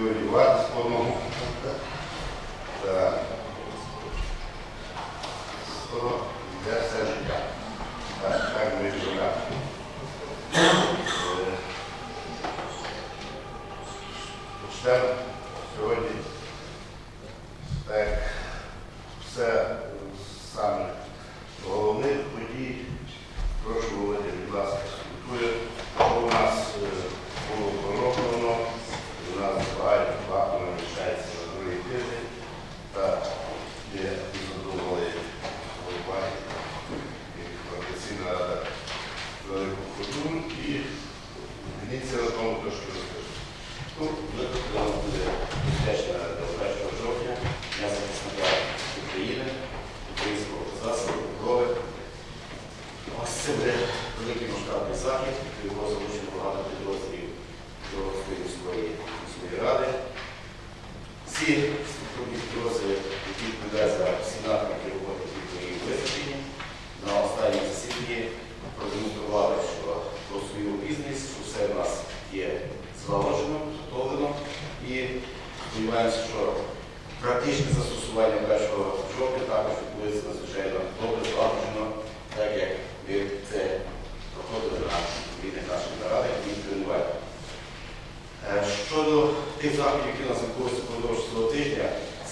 і олівати по одному. Так.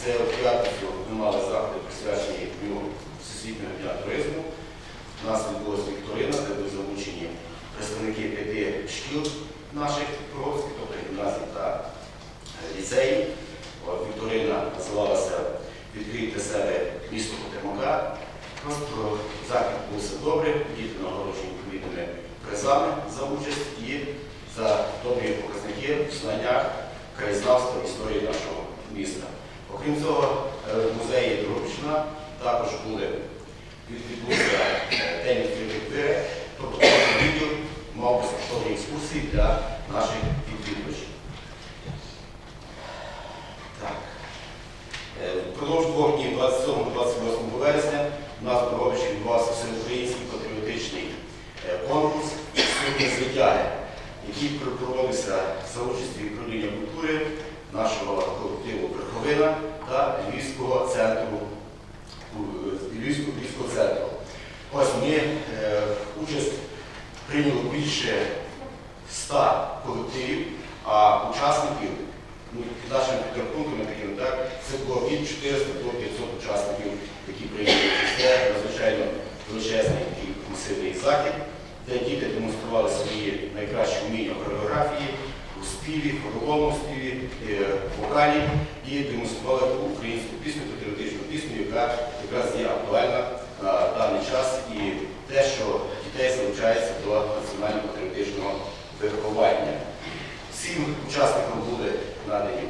0 que eu Впродовж 27-28 вересня, у нас в відбувався всеукраїнський патріотичний е, конкурс «Сьогодні звитяги, який проводився за участі управління культури нашого колективу Верховина та Львівського центру е, Львівського, Львівського центру. Ось ми е, участь прийняло більше 100 колективів, а учасників, ну, під нашими підрахунками такими, так, це було від 400 до 500 учасників, які прийняли. Це надзвичайно величезний такий масивний захід, де діти демонстрували свої найкращі вміння в хореографії, у співі, хоровому співі, е, вокалі і демонстрували ту українську пісню, патріотичну пісню, яка якраз є актуальна на даний час і те, що дітей залучається до національно-патріотичного виховання. Всім учасникам буде надані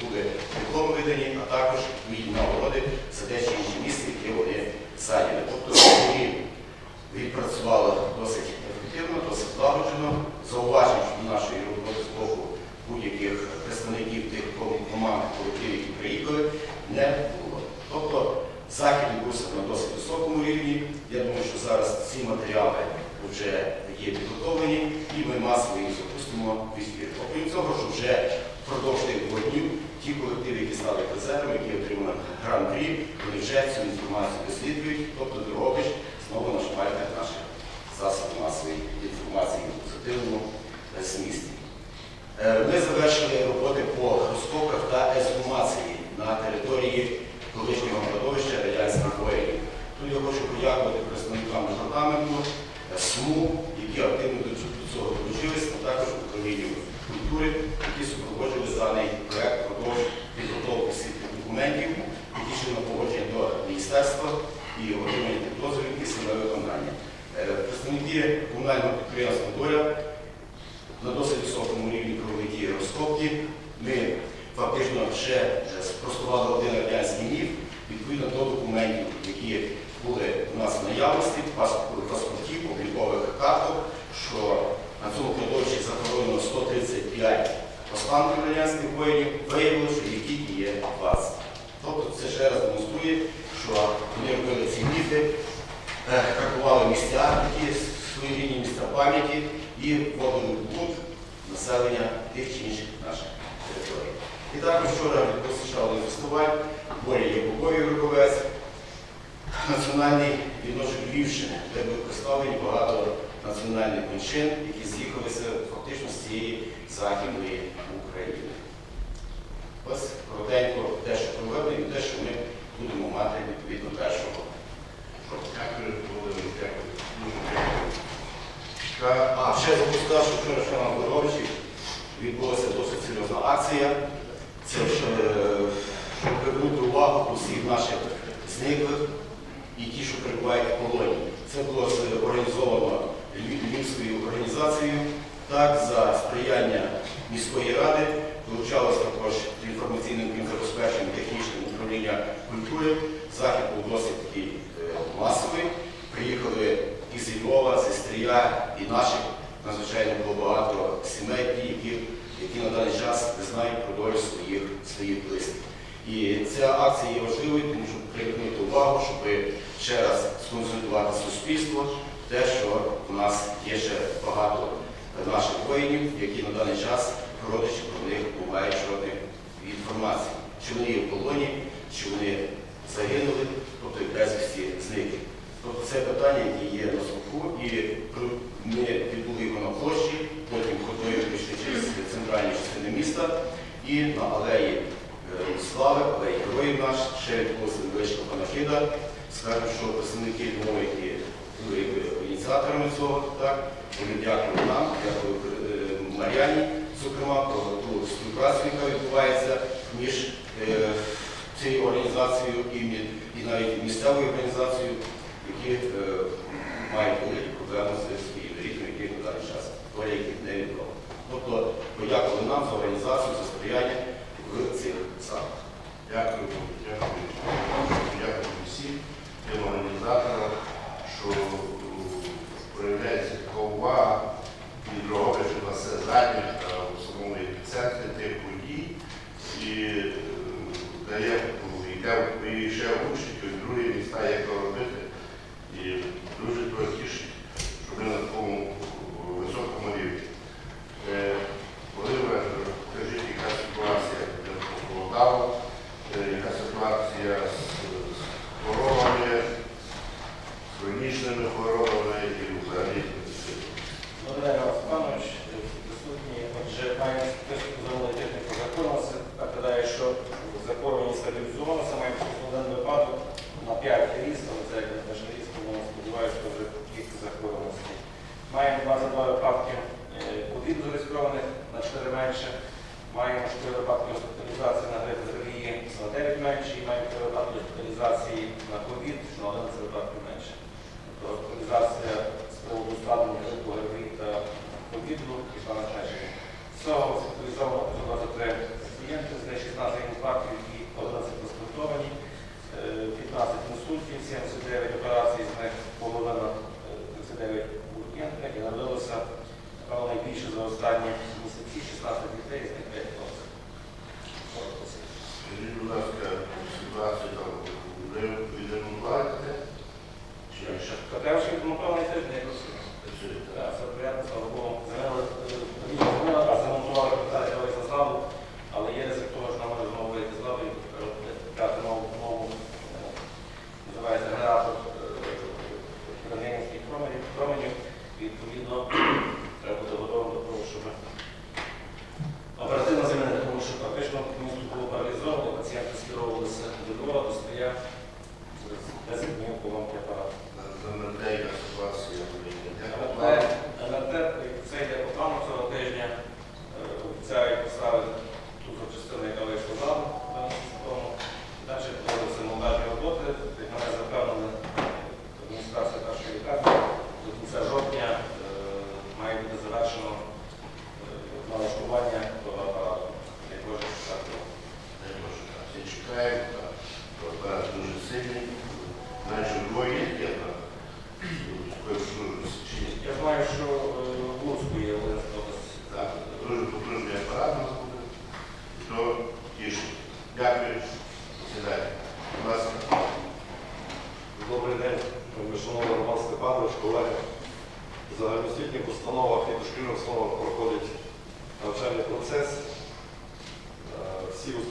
буде диплом видані, а також відповідні нагороди за те чи інші місце, яке вони зайняли. Тобто вони відпрацювали досить ефективно, досить злагоджено, зауважень до нашої роботи з боку будь-яких представників тих команд колективів, які приїхали, не було. Тобто захід відбувся на досить високому рівні. Я думаю, що зараз ці матеріали вже є підготовлені і ми масово їх запустимо в візьмі. Окрім цього, що вже впродовж тих двох днів ті колективи, які стали призерами, які отримали гран-прі, вони вже цю інформацію досліджують, тобто Дрогобич знову нажимає наші засоби масової інформації в позитивному е, змісті. Е, Ми завершили роботи по розкопках та ексгумації на території колишнього кладовища радянських воїнів. Тут я хочу подякувати представникам департаменту е, СМУ, які активно до цього- до цього долучились, а також управлінню культури, які супроводжували даний проект продовж підготовки всіх тих документів, які йшли на погодження до міністерства і отримання тих дозволів і саме виконання. Е, Представники комунального підприємства Доля на досить високому рівні провели ті розкопки. Ми фактично ще е, спростували один радянський міф відповідно до документів, які були у нас в наявності, паспорт- паспортів, облікових карток, що на цьому кладовищі захоронено 135 останків радянських воїнів, виявилося, що їх є 20. Тобто це ще раз демонструє, що вони робили ці міфи, е, рахували місця, такі своєрідні місця пам'яті і вводили в блуд населення тих чи інших наших територій. І також вчора відбувся ще один фестиваль, Боря Євбукові Гриковець, національний відношок Львівщини, де були представлені багато національних меншин, які з'їхалися фактично з цієї західної України. Ось коротенько те, що провели, і те, що ми будемо мати відповідно першого. Дякую, Володимир, дякую. А ще запускав, що вчора ще на Боровичі відбулася досить серйозна акція. Це е, щоб привернути увагу усіх наших зниклих і ті, що перебувають в полоні. Це було організовано Львів- Львівською організацією, так, за сприяння міської ради. Долучалось також інформаційним забезпеченням технічним управління культури. Захід був досить такий е, масовий. Приїхали із Львова, зі Стрія і наших надзвичайно було багато сімей, які, які на даний час не знають про долю своїх, своїх близьких. І ця акція є важливою, тому що привернути увагу, щоб ще раз сконсультувати суспільство, те, що у нас є ще багато наших воїнів, які на даний час родичі про них не мають жодної інформації, чи вони є в полоні, чи вони загинули, тобто безвісті зникли. Тобто це питання, яке є на слуху, і ми відбули його на площі, потім ходою прийшли через центральні частини міста і на алеї е, Слави, алеї Героїв наш, ще відбулася невеличка панахида. Скажемо, що представники ДМО, які були ініціаторами цього, так, вони дякують нам, дякую е, Мар'яні, зокрема, про ту співпрацю, яка відбувається між е, цією організацією і, і навіть місцевою організацією, які е, мають великі проблеми з своїми рідними, які на даний час яких не відома. Тобто подякували нам за організацію, за сприяння в цих саме. Дякую, дякую. Дякую всім тим організаторам, що е, проявляється така увага і Дрогобича на все задніх та в самому епіцентрі тих подій і е, дає ну, йде і ще учить і другі міста, як то робити. І дуже того тішить, що ми на такому е, високому рівні. Е, Володимир, скажіть, яка ситуація по Полтаву, Е, яка ситуація з, з хворобами, з хронічними хворобами і взагалі. Благодаря Степанович, всі присутні. Отже, маємо списку за минулий тиждень по захворюваності. Нагадаю, що захворюваність стабілізувалася, маємо один випадок на 5 ріст, але це як теж ріст, тому сподіваюся, що вже кількість захворюваності. Маємо 22 випадки ковід зареєстрованих на 4 менше. Маємо 4 випадки госпіталізації на ЗРВІ на 9 менше, і маємо 3 випадки госпіталізації на ковід на 11 випадків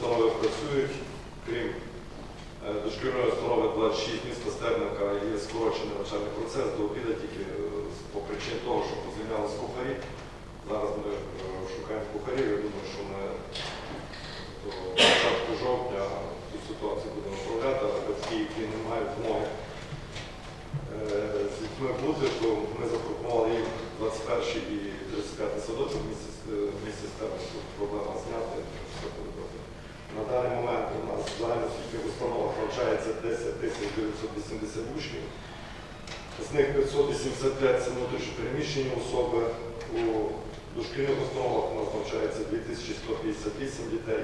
установи працюють, крім е, дошкільної установи 26 міста Стерника є скорочений навчальний процес до обіду тільки е, по причин того, що позвільнялись кухарі. Зараз ми е, шукаємо кухарів. Я думаю, що ми до початку жовтня цю ситуацію будемо виправляти, але батьки, які не мають змоги з дітьми бути, то ми запропонували їм 21 і 35 садочок в місті, місті Стерник. Проблема зняти, все буде добре. На даний момент у нас в тільки установах навчається 10 980 учнів. З них 585 це внутрішньопереміщені особи. У дошкільних установах у нас навчається 2158 дітей,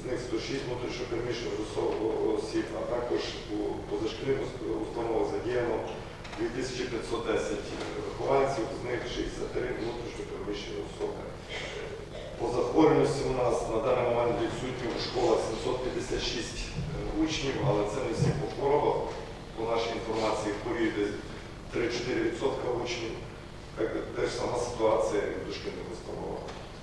з них 106 внутрішньопереміщених осіб, а також у позашкільних установах задіяно 2510 вихованців, з них 63 внутрішньопереміщені особи. По захворюваності у нас на даний момент відсутні у школах 756 е, учнів, але це не всі по хворобах. По нашій інформації хворіє десь 3-4% учнів. Теж сама ситуація в дошкільних установах.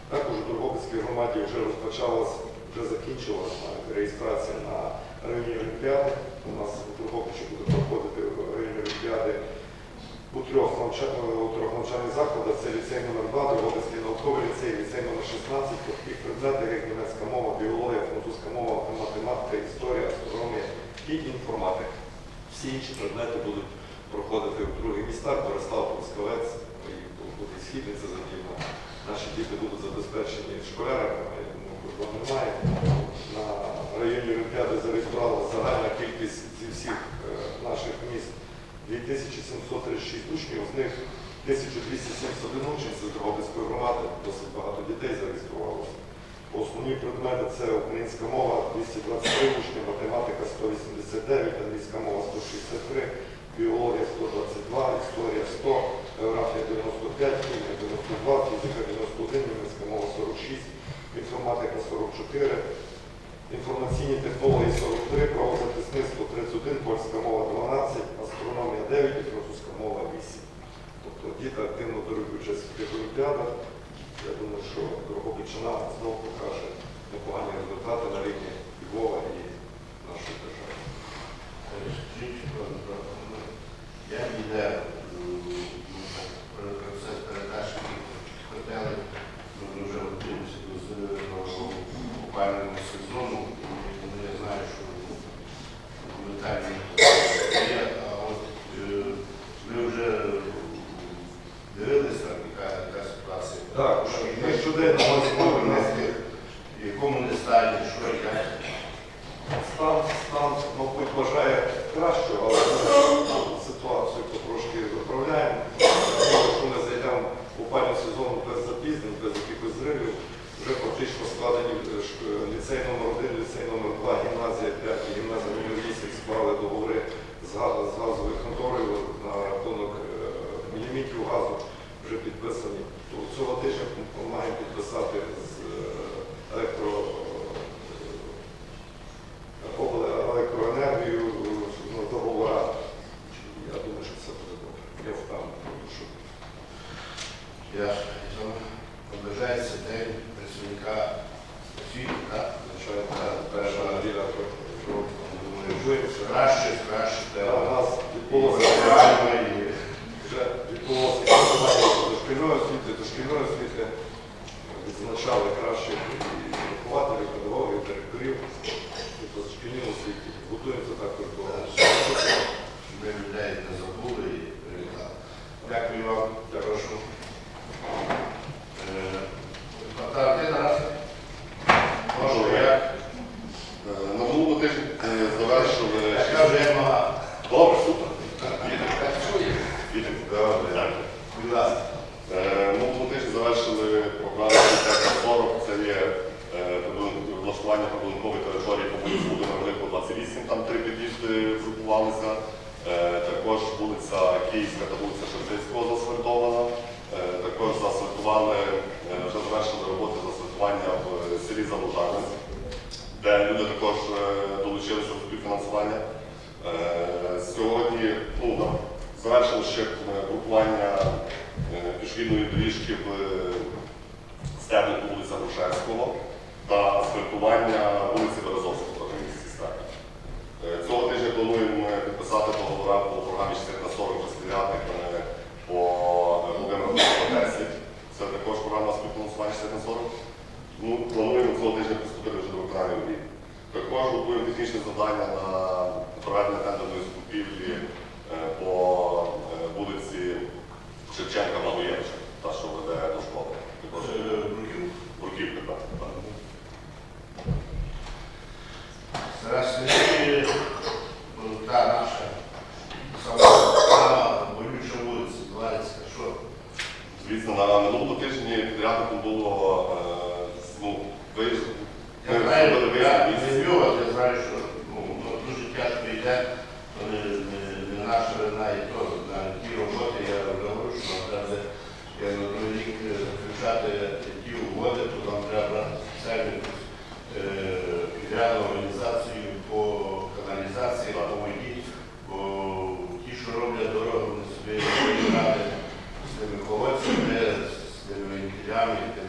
Також у Другобицькій громаді вже розпочалась, вже закінчилася е, реєстрація на районі олімпіади. У нас у Другобичі буде проходити. Е, у трьох навчальних закладах це ліцей номер 2 Дрогобицький науковий ліцей, ліцей номер 16 легких предметах, як німецька мова, біологія, французька мова, математика, історія, астрономія і інформатика. Всі інші предмети будуть проходити в других містах, Борислав, Пускавець і буде східний, це задільно. Наші діти будуть забезпечені школярами, ну, немає. На районі Олімпіади зареєструвала загальна кількість зі всіх е, наших міст. 2736 учнів, з них 1271 учень з Дрогобицької громади, досить багато дітей зареєструвалося. Основні предмети це українська мова 223 учні, математика 189, англійська мова 163, біологія 122, історія 100, географія 95, хімія 92, фізика 91, німецька мова 46, інформатика 44, інформаційні технології 43, правозахисництво 31, польська down with the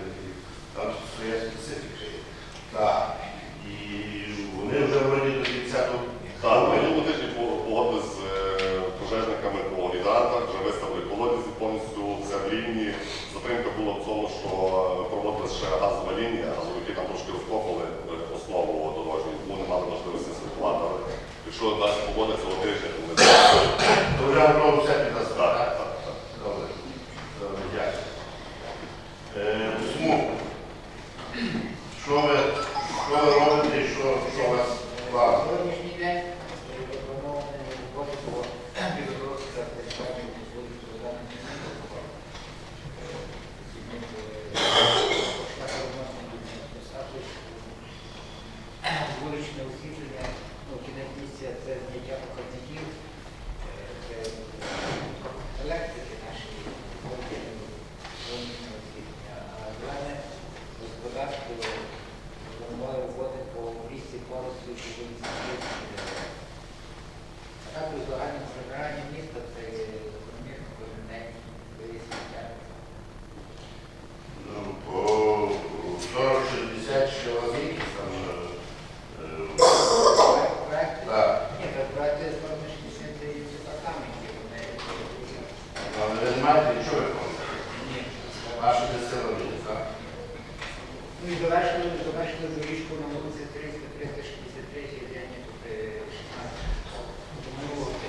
Ну і завершили, завершили доріжку на вулиці 363 день 16 минулого.